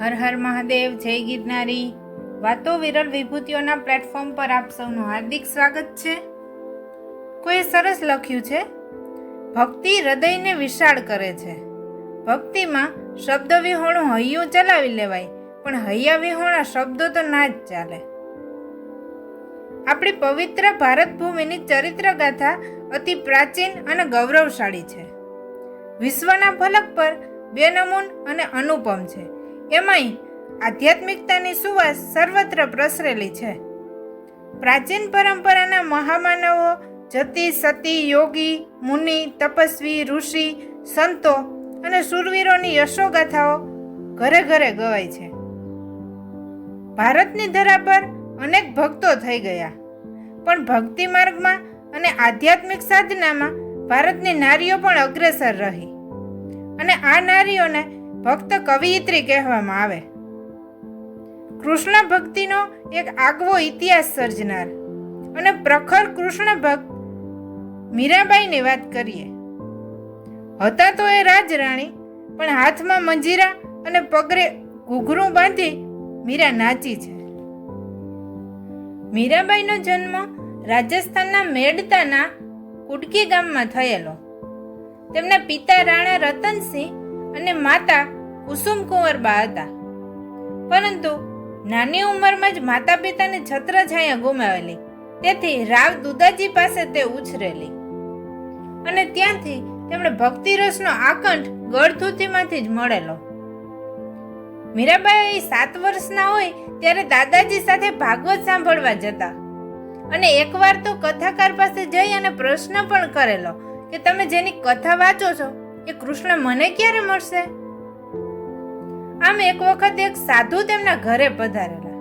હર હર મહાદેવ, જય ગિરનારી. વાતો વિરલ વિભૂતિઓના પ્લેટફોર્મ પર આપ સૌનું હાર્દિક સ્વાગત છે. કોઈએ સરસ લખ્યું છે? ભક્તિ હૃદયને વિશાળ કરે છે. ભક્તિમાં શબ્દ વિહોણું હૈયું ચલાવી લેવાય, પણ હૈયા વિહોણા શબ્દો તો ના જ ચાલે. આપણી પવિત્ર ભારત ભૂમિની ચરિત્ર ગાથા અતિ પ્રાચીન અને ગૌરવશાળી છે. વિશ્વના ફલક પર બેનમૂન અને અનુપમ છે. એમાંય આધ્યાત્મિકતાની સુવાસ સર્વત્ર પ્રસરેલી છે. પ્રાચીન પરંપરાના મહામાનવો જતી, સતી, યોગી, મુનિ, તપસ્વી, ઋષિ, સંતો અને શૂરવીરોની યશોગાથાઓ ઘરે ઘરે ગવાય છે. ભારતની ધરા પર અનેક ભક્તો થઈ ગયા. પણ ભક્તિ માર્ગમાં અને આધ્યાત્મિક સાધનામાં ભારતની નારીઓ પણ અગ્રેસર રહી. અને આ નારીઓને ભક્ત કવિયત્રી કહેવામાં આવે. કૃષ્ણ ભક્તિનો એક આગવો ઇતિહાસ સર્જનાર અને પ્રખર કૃષ્ણ ભક્ત મીરાબાઈની વાત કરીએ. હતા તો એ રાજરાણી, પણ હાથમાં મંજીરા અને પગરે ઘૂઘરું બાંધી મીરા નાચી છે. મીરાબાઈનો જન્મ રાજસ્થાનના મેડતાના કુટકી ગામમાં થયેલો. તેમના પિતા રાણા રતનસિંહ અને માતા કુસુમ કુંવરબા હતા. પરંતુ નાની ઉંમરમાં જ માતા પિતાની છત્રછાયા ગુમાવેલી. તેથી રાવ દુદાજી પાસે તે ઉછરેલી. અને ત્યાંથી તેમણે ભક્તિરસનો આકંઠ ગળથુથીમાંથી જ મળેલો. મીરાબાઈ સાત વર્ષના હોય ત્યારે દાદાજી સાથે ભાગવત સાંભળવા જતા. અને એકવાર તો કથાકાર પાસે જઈ અને પ્રશ્ન પણ કરેલો કે તમે જેની કથા વાંચો છો એ કૃષ્ણ મને ક્યારે મળશે? આમ એક વખત એક સાધુ તેમના ઘરે પધારેલા.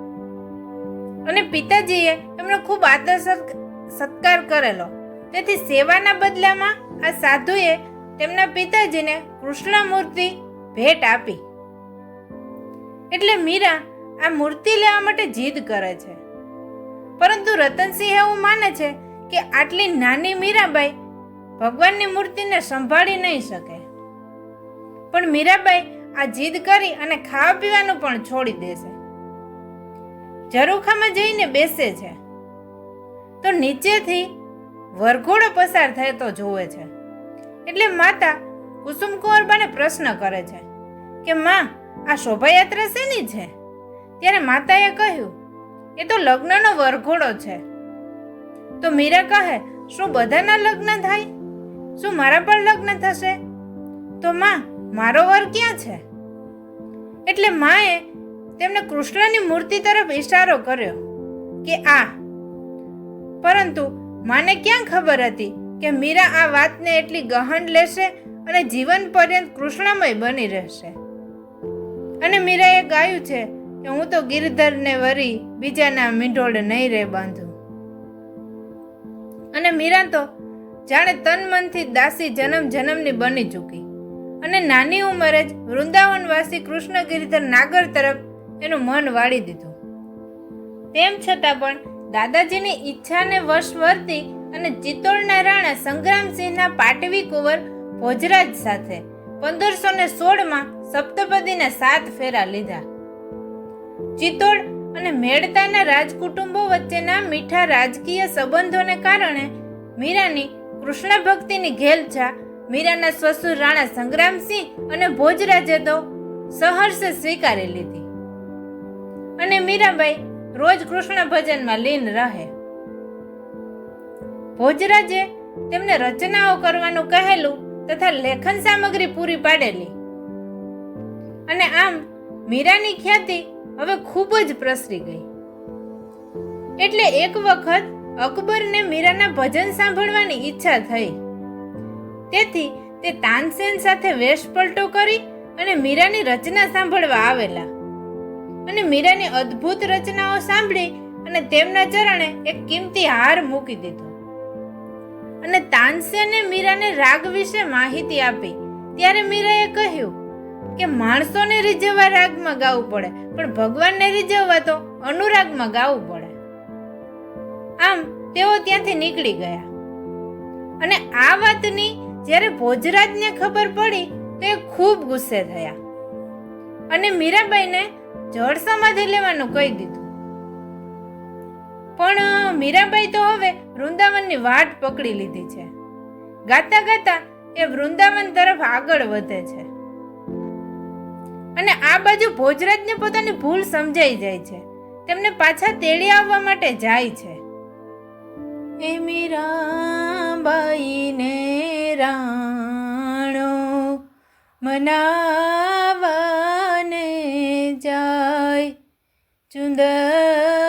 અને પિતાજીએ એમનો ખૂબ આદર સત્ક- સત્કાર કરેલો. તેથી સેવાના બદલામાં આ સાધુએ તેમના પિતાજીને કૃષ્ણ મૂર્તિ ભેટ આપી. એટલે મીરા આ મૂર્તિ લેવા માટે જીદ કરે છે. પરંતુ રતનસિંહ એવું માને છે કે આટલી નાની મીરાબાઈ ભગવાનની મૂર્તિને સંભાળી નહીં શકે. પણ મીરાબાઈ આ જીદ કરી અને ખાવા પીવાનું પણ છોડી દેશે ઝરૂખામાં જઈને બેસે છે. તો નીચેથી વરઘોડો પસાર થતો જોવે છે. એટલે માતા કુસુમ કુંવરબાને પ્રશ્ન કરે છે કે, માં, આ શોભાયાત્રા શેની છે? ત્યારે માતાએ કહ્યું, એ તો લગ્નનો વરઘોડો છે. તો મીરા કહે, શું બધાના લગ્ન થાય? શું મારા પણ લગ્ન થશે? તો માં, મારો વર ક્યાં છે? એટલે માએ તેમને કૃષ્ણની મૂર્તિ તરફ ઈશારો કર્યો કે આ. પરંતુ માને ક્યાં ખબર હતી કે મીરા આ વાતને એટલી ગહન લેશે અને જીવન પર્યંત કૃષ્ણમય બની રહેશે? અને મીરાએ ગાયું છે કે હું તો ગિરધરને વરી બીજાના મીંઢોળ નહીં રે બાંધું. અને મીરા તો જાણે તન મનથી દાસી જન્મ જન્મની બની ચૂકી. અને નાની ઉંમરે જ વૃંદાવનવાસી કૃષ્ણ ગિરિધર નાગર તરફ એનું મન વાળી દીધું. તેમ છતાં પણ દાદાજીની ઈચ્છાને વશ વર્તી અને ચિત્તોડના રાણા સંગ્રામસિંહના પાટવી કુંવર ભોજરાજ સાથે પંદરસો ને સોળમાં સપ્તપદીના સાત ફેરા લીધા. ચિત્તોડ અને મેળતાના રાજકુટુંબો વચ્ચેના મીઠા રાજકીય સંબંધોને કારણે મીરાની કૃષ્ણ ભક્તિની ઘેલછા મીરાના સસુર રાણા સંગ્રામસિંહ અને ભોજરાજે તો સહર્ષે સ્વીકારી લીધી. અને મીરાબાઈ રોજ કૃષ્ણ ભજનમાં લીન રહે. ભોજરાજે તેમને રચનાઓ કરવાનું કહેલું તથા લેખન સામગ્રી પૂરી પાડેલી. અને આમ મીરાની ખ્યાતિ હવે ખૂબ જ પ્રસરી ગઈ. એટલે એક વખત અકબરને મીરાના ભજન સાંભળવાની ઈચ્છા થઈ. તેથી તે તાનસેન સાથે વેશ પલટો કરી અને મીરાની રચના સાંભળવા આવેલા. અને મીરાની અદ્ભુત રચનાઓ સાંભળી અને તેમના ચરણે એક કિંમતી હાર મૂકી દીધો. અને તાનસેને મીરાને રાગ વિશે માહિતી આપી. ત્યારે મીરાએ કહ્યું કે માણસોને રીઝવવા રાગમાં ગાવું પડે, પણ ભગવાનને રીઝવવા તો અનુરાગમાં ગાવું પડે તેઓ ત્યાંથી નીકળી ગયા. અને આ વાતની જ્યારે ભોજરાજને ખબર પડી તો એ ખૂબ ગુસ્સે થયા. અને મીરાબાઈને જળ સમાધિ લેવાનું કહી દીધું. પણ મીરાબાઈ તો હવે વૃંદાવનની વાટ પકડી લીધી છે. ગાતા ગાતા એ વૃંદાવન તરફ આગળ વધે છે. અને આ બાજુ ભોજરાજને પોતાની ભૂલ સમજાઈ જાય છે. તેમને પાછા તેડી આવવા માટે જાય છે. એ મીરાબાઈને રાણો મનાવાને જાય ચુંદલડીઓ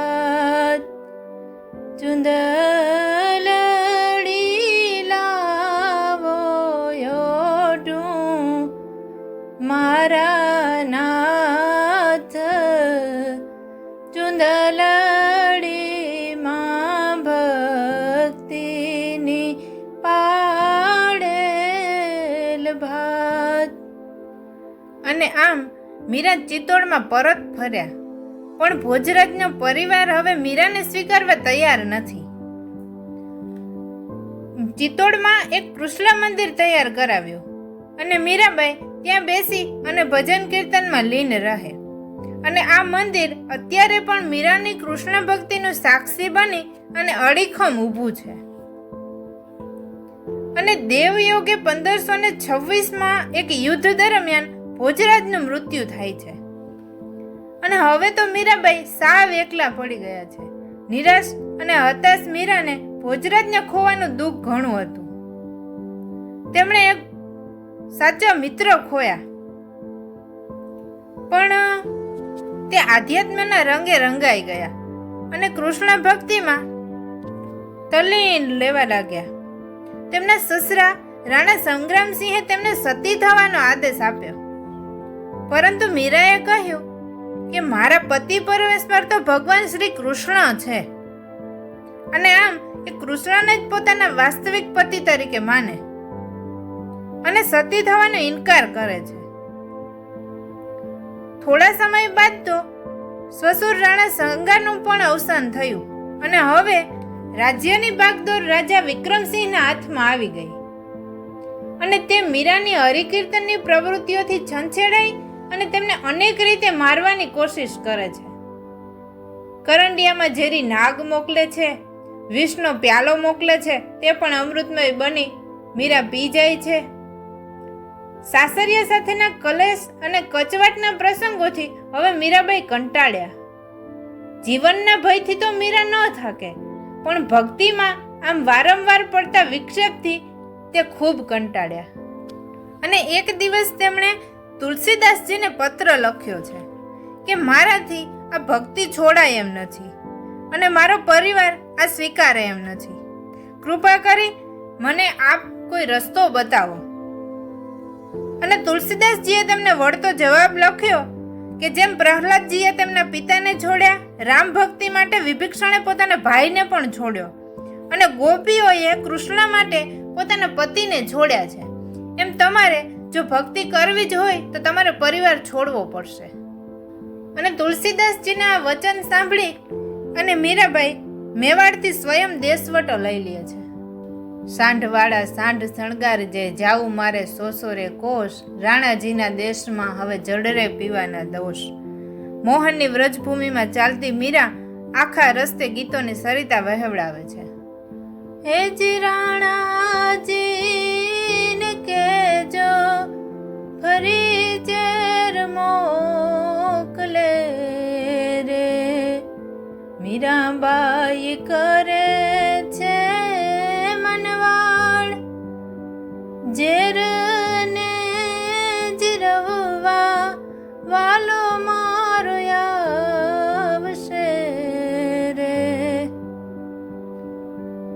બાદ ચુંદલડી લાવો યોઢું મારા નાથ ચુંદલડીમાં ભક્તિની પાડેલ ભાત. અને આમ મીરા ચિત્તોડમાં પરત ફર્યા. પણ ભોજરાજનો પરિવાર હવે મીરાને સ્વીકારવા તૈયાર નથી. ચિત્તોડમાં એક કૃષ્ણ મંદિર તૈયાર કરાવ્યું અને મીરાબાઈ ત્યાં બેસી અને ભજન કીર્તનમાં લીન રહે. અને આ મંદિર અત્યારે પણ મીરાની કૃષ્ણ ભક્તિનું સાક્ષી બની અને અડીખમ ઊભું છે. અને દેવયોગે પંદરસો ને છવ્વીસમાં એક યુદ્ધ દરમિયાન ભોજરાજનું મૃત્યુ થાય છે. અને હવે તો મીરાબાઈ સાવ એકલા પડી ગયા છે. નિરાશ અને હતાશ મીરાને ભોજરાજને ખોવાનું દુઃખ ઘણું હતું. તેમણે એક સાચો મિત્ર ખોયા. પણ, તે આધ્યાત્મના રંગે રંગાઈ ગયા અને કૃષ્ણ ભક્તિમાં તલ્લીન લેવા લાગ્યા. તેમના સસરા રાણા સંગ્રામસિંહે તેમને સતી થવાનો આદેશ આપ્યો. પરંતુ મીરાએ કહ્યું કે મારા પતિ પરમેશ્વર તો ભગવાન શ્રી કૃષ્ણ છે. અને આમ એ કૃષ્ણને જ પોતાના વાસ્તવિક પતિ તરીકે માને. અને સતી થવાનો ઇનકાર કરે છે. થોડા સમય બાદ તો સસુર રાણા સંગાનું પણ અવસાન થયું અને હવે રાજ્યની બાગદોર રાજા વિક્રમસિંહના હાથમાં આવી ગઈ. અને તે મીરાની હરિકીર્તનની પ્રવૃત્તિઓથી છંછેડાઈ અને તેમને અનેક રીતે મારવાની કોશિશ કરે છે. કરંડિયામાં ઝેરી નાગ મોકલે છે વિષનો પ્યાલો મોકલે છે, તે પણ અમૃતમય બની, મીરા પી જાય છે. સાસરિયા સાથેના કલેશ અને કચવાટના પ્રસંગોથી હવે મીરાબાઈ કંટાળ્યા. જીવનના ભયથી તો મીરા ન થાકે, પણ ભક્તિમાં આમ વારંવાર પડતા વિક્ષેપથી તે ખૂબ કંટાળ્યા. અને એક દિવસ તેમણે તુલસીદાસજીને પત્ર લખ્યો છે કે મારાથી આ ભક્તિ છોડાય એમ નથી અને મારો પરિવાર આ સ્વીકારે એમ નથી. કૃપા કરી મને આપ કોઈ રસ્તો બતાવો. અને તુલસીદાસજીએ તેમને વળતો જવાબ લખ્યો કે જેમ પ્રહલાદજીએ તેમના પિતાને છોડ્યા, રામ ભક્તિ માટે વિભીક્ષણે પોતાના ભાઈને પણ છોડ્યો અને ગોપીઓએ કૃષ્ણ માટે પોતાના પતિને છોડ્યા છે. એમ તમારે જો ભક્તિ કરવી જ હોય તો તમારે પરિવાર છોડવો પડશે. અને તુલસીદાસજીના વચન સાંભળી અને મીરાબાઈ મેવાડથી સ્વયં દેશવટો લઈ લે છે. સાંઢવાળા, સાંઢ શણગાર જે જાવું મારે સોસોરે કોષ, રાણાજીના દેશમાં હવે જડરે પીવાના દોષ. મોહનની વ્રજભૂમિમાં ચાલતી મીરા આખા રસ્તે ગીતોની સરિતા વહેવડાવે છે. હે જી રાણાજીને મીરાબાઈ કરે છે મનવાળ. ઝેરને જીરવવા વાલો મારો આવશે રે.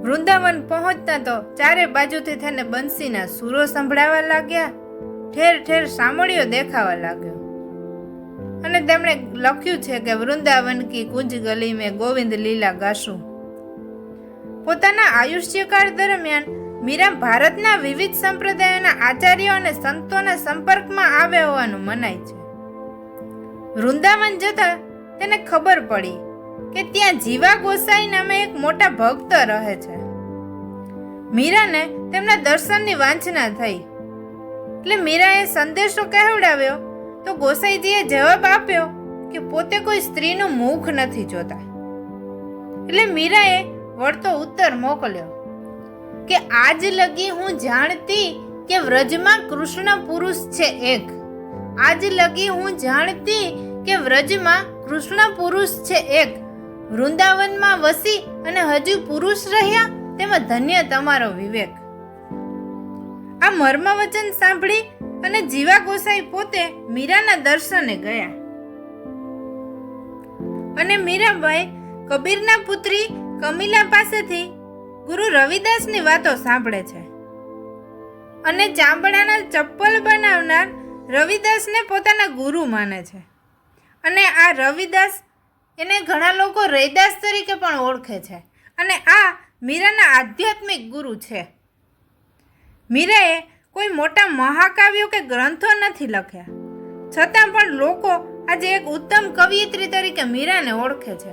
વૃંદાવન પહોંચતા તો ચારે બાજુથી થઈને બંસીના સૂરો સંભળાવા લાગ્યા. ઠેર ઠેર સામળીઓ દેખાવા લાગ્યો. અને તેમણે લખ્યું છે કે વૃંદાવન કી કુંજ ગલી મેં ગોવિંદ લીલા ગાશું. પોતાના આયુષ્યકાળ દરમિયાન મીરા ભારતના વિવિધ સંપ્રદાયોના આચાર્યો અને સંતોના સંપર્કમાં આવે હોવાનું મનાય છે. વૃંદાવન જતા તેને ખબર પડી કે ત્યાં જીવા ગોસાઈ નામે એક મોટા ભક્ત રહે છે. મીરાને તેમના દર્શનની વાંચના થઈ. એટલે મીરાએ સંદેશો કહેવડાવ્યો તો ગોસાઈજીએ જવાબ આપ્યો કે પોતે કોઈ સ્ત્રીનું મુખ નથી જોતા. એટલે મીરાએ વળતો ઉત્તર મોકલ્યો કે આજ લગી હું જાણતી કે વ્રજમાં કૃષ્ણ પુરુષ છે એક. આજ લગી હું જાણતી કે વ્રજમાં કૃષ્ણ પુરુષ છે એક. વૃંદાવનમાં વસી અને હજુ પુરુષ રહ્યા તેમાં ધન્ય તમારો વિવેક. આ મર્મ વચન સાંભળી અને જીવા ગોસાઈ પોતે મીરાના દર્શને ગયા. અને મીરાબાઈ કબીરના પુત્રી કમિલા પાસેથી ગુરુ રવિદાસની વાતો સાંભળે છે. અને ચામડાના ચપ્પલ બનાવનાર રવિદાસને પોતાના ગુરુ માને છે. અને આ રવિદાસ એને ઘણા લોકો રૈદાસ તરીકે પણ ઓળખે છે. અને આ મીરાના આધ્યાત્મિક ગુરુ છે. મીરાએ કોઈ મોટા મહાકાવ્યો કે ગ્રંથો નથી લખ્યા. છતાં પણ લોકો આજે એક ઉત્તમ કવિયત્રી તરીકે મીરાને ઓળખે છે.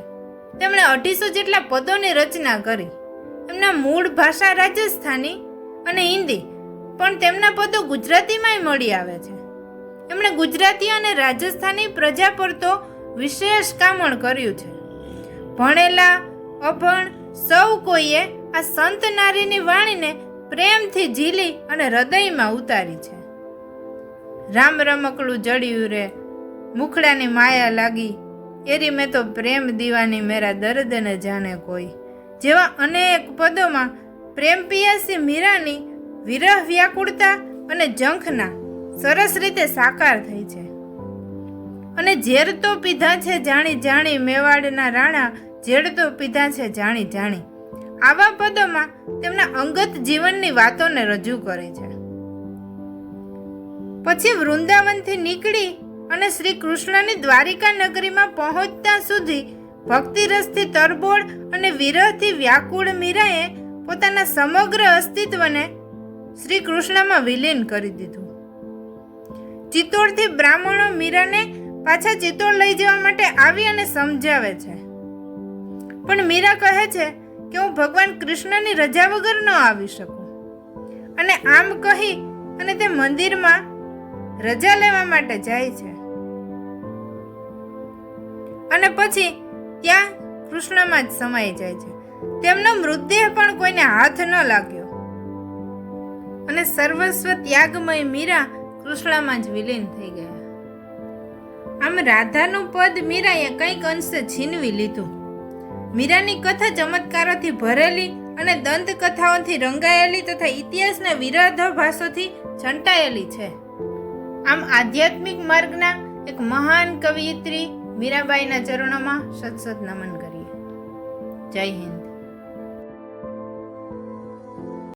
તેમણે અઢીસો જેટલા પદોની રચના કરી. એમના મૂળ ભાષા રાજસ્થાની અને હિન્દી, પણ તેમના પદો ગુજરાતીમાંય મળી આવે છે. એમણે ગુજરાતી અને રાજસ્થાની પ્રજા પર તો વિશેષ કામણ કર્યું છે. ભણેલા, અભણ, સૌ કોઈએ આ સંત નારીની વાણીને પ્રેમથી ઝીલી અને હૃદયમાં ઉતારી છે. રામ રમકડું જડ્યું રે. મુખડાની માયા લાગી. એરી મેં તો પ્રેમ દીવાની મેરા દર્દને જાણે કોઈ. જેવા અનેક પદોમાં પ્રેમ પિયાસી મીરાની વિરહ વ્યાકુળતા અને જંખના સરસ રીતે સાકાર થઈ છે. અને ઝેર તો પીધા છે જાણી જાણી મેવાડના રાણા, ઝેર તો પીધા છે જાણી જાણી. આવા પદોમાં તેમના અંગત જીવનની વાતોને રજૂ કરે છે. પછી વૃંદાવનથી નીકળી અને શ્રી કૃષ્ણની દ્વારિકા નગરીમાં પહોંચતા સુધી ભક્તિરસથી તરબોળ અને વિરહથી વ્યાકુળ મીરાએ પોતાના સમગ્ર અસ્તિત્વને શ્રી કૃષ્ણમાં વિલીન કરી દીધું. ચિત્તોડથી બ્રાહ્મણો મીરાને પાછા ચિત્તોડ લઈ જવા માટે આવી અને સમજાવે છે. પણ મીરા કહે છે કે હું ભગવાન કૃષ્ણની રજા વગર ન આવી શકું? અને આમ કહી અને તે મંદિરમાં રજા લેવા માટે જાય છે. અને પછી ત્યાં કૃષ્ણમાં જ સમાઈ જાય છે. તેમનો મૃતદેહ પણ કોઈને હાથ ન લાગ્યો. અને સર્વસ્વ ત્યાગમય મીરા કૃષ્ણમાં જ વિલીન થઈ ગયા. આમ રાધાનું પદ મીરાએ કંઈક અંશે છીનવી લીધું. મીરાની કથા ચમત્કારોથી ભરેલી અને દંતકથાઓથી રંગાયેલી તથા ઇતિહાસના વિરોધાભાસોથી છંટાયેલી છે. આમ આધ્યાત્મિક માર્ગના એક મહાન કવિયત્રી મીરાબાઈના ચરણોમાં સતસત નમન કરીએ. જય હિન્દ.